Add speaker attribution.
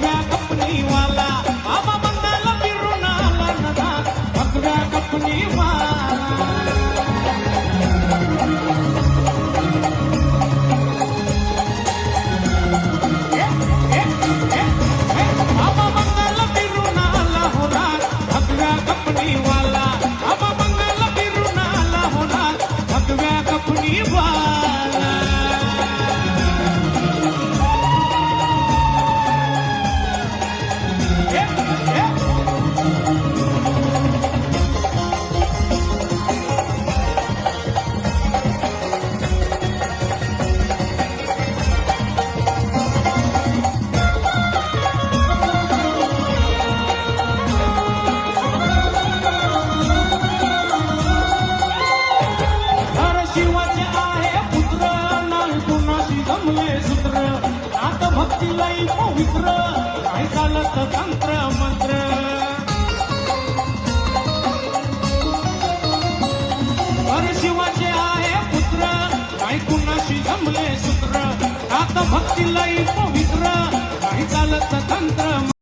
Speaker 1: పగ్గుగా company వాళ్ళ మామ మంగళ हो भक्ती पवित्र काय चालत तंत्र मंत्र. हर शिवाचे आहे पुत्र. काय कुणाशी जमले सूत्र. आता भक्ती लई पवित्र.